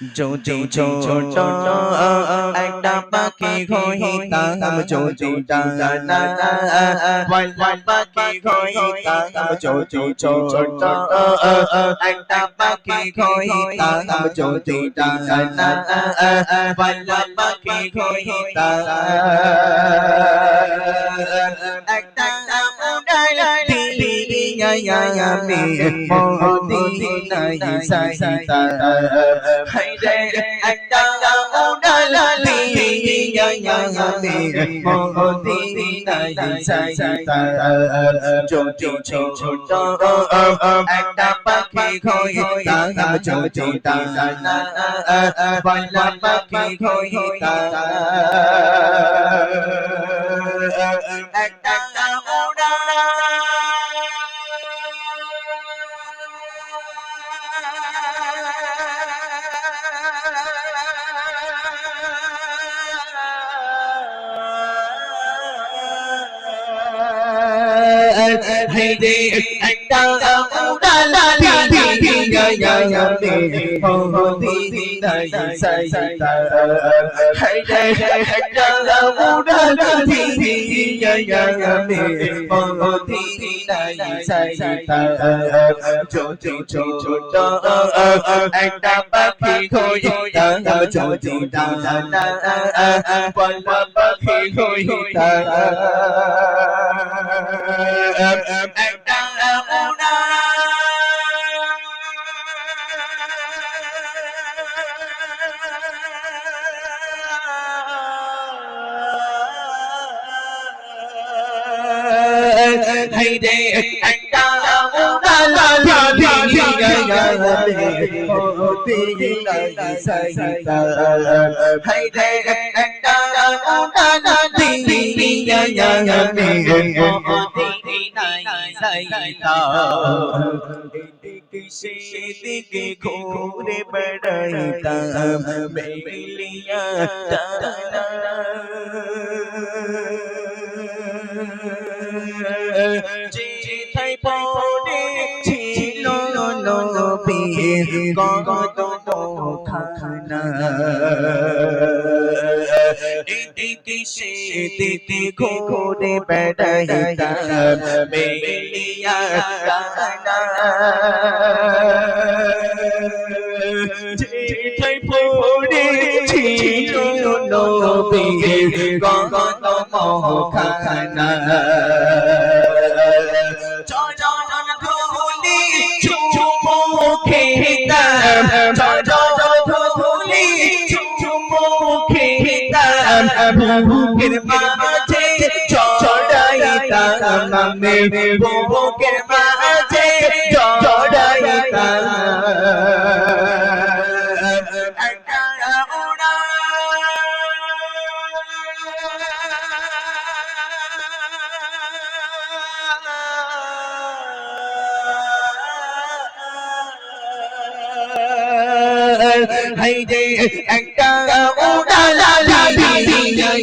যদি ছোট একটা পাখি হইতাম যদি পাখি হইতাম যদি ছোট একটা পাখি হইতাম যদি পাখি হইতাম ya mi mo di nay sai ta hay re anh ta u na la li ya ya mi mo di nay sai ta cho cho cho cho cho anh ta ba khi khôi ta ta cho cho ta na na vai la ba khi khôi ta anh ta u na la হায়রে একটা উড়াল দিয়া আমি মদিনায় যাইতা যদি ছোট একটা পাখি হইতাম যদি ডানা বলা পাখি হইতাম একটা হেদে একটা উড়ালা দিয়া আমি মদিনায় যাইতা হেদে একটা উড়ালা দিয়া আমি মদিনায় যাইতা যদি ছোট একটা পাখি হইতাম যদি ডানা বলা পাখি হইতাম একটা উড়া হাইরে একটা সেদিকে ঘুরে বেড়াইতাম বেলিয়া যেথায় পড়ে ছিল নবীর কদম খানা এদিকে সেদিকে ঘুরে বেড়াইতাম বেলিয়া টানা যেথায় পড়ে ছিল নবীর কদম খানা বুকের মাঝে চড়াইতাম আমি বুকের মাঝে চড়াইতাম একটা উড়া হাইরে, একটা উড়ালা দিয়া আমি মদিনায় যাইতা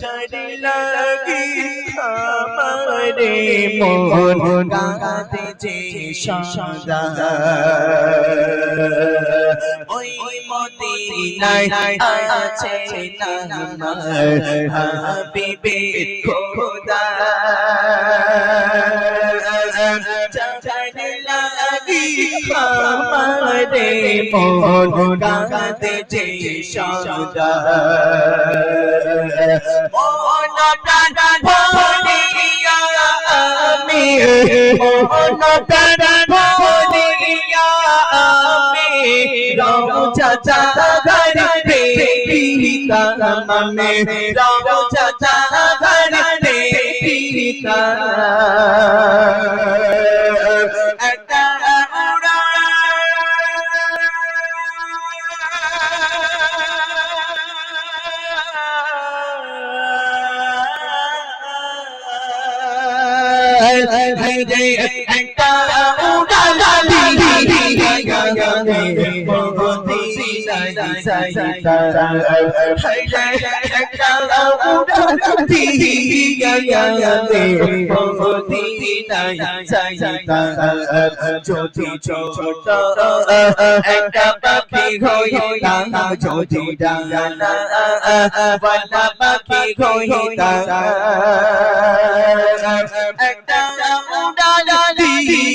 চারি লাগি আমারে মন গাতে যে সদা ওই মদিনায় আছে আমার হাবিবে খোদা আমারে মন গাতে যে সদা মন প্রাণ ভরিয়া আমি মন। প্রাণ ভরিয়া আমি রওজা চাঁদার দেখিতা আমি রওজা চাঁদার দেখিতা একটা মদিনায় যাইতা যদি ছোট একটা পাখি হইতাম যদি ডানা বালা পাখি একটা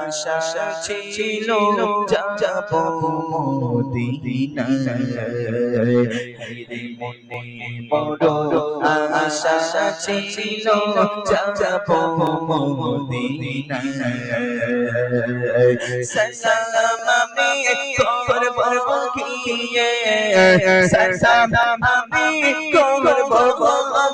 আশা ছিল যাব মদিনায় বড় আশা ছিল যাব মদিনায় সালাম আমি করব গিয়ে সালাম আমি করব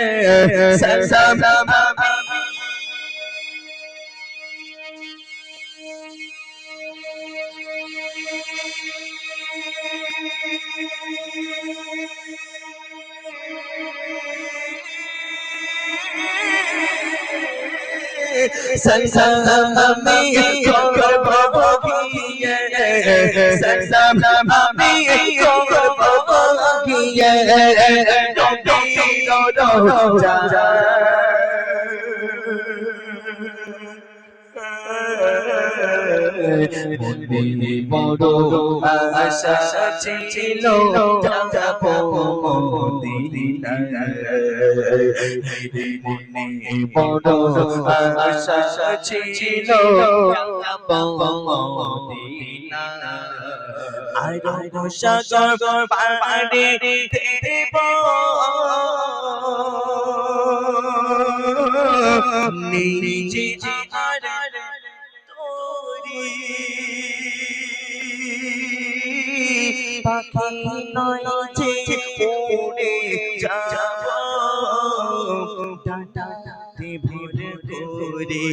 গিয়ে সালাম আমি সালাম আমি করব গিয়ে সালাম আমি করব গিয়ে রোজা মনে বড় আশা ছিল যাব মনে বড় আশা ছিল যাব মদিনায় আরব সাগর পাড়ে দেব নিজে আমার তোরি পাখি নয় যে উড়ে যাব ডাটাতে ভরে করে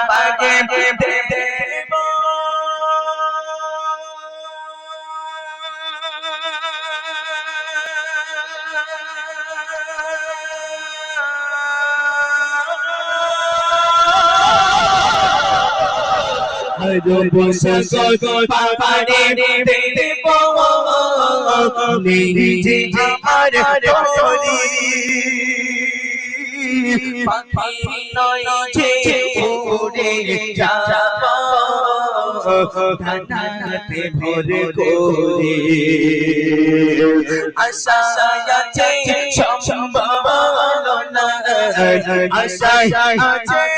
পাড়ে দেব নিজে আমার পাখি নয় যে উড়ে যাব ধানাতে ভরে করে আশা আছে সম্ভাবনা আশা আছে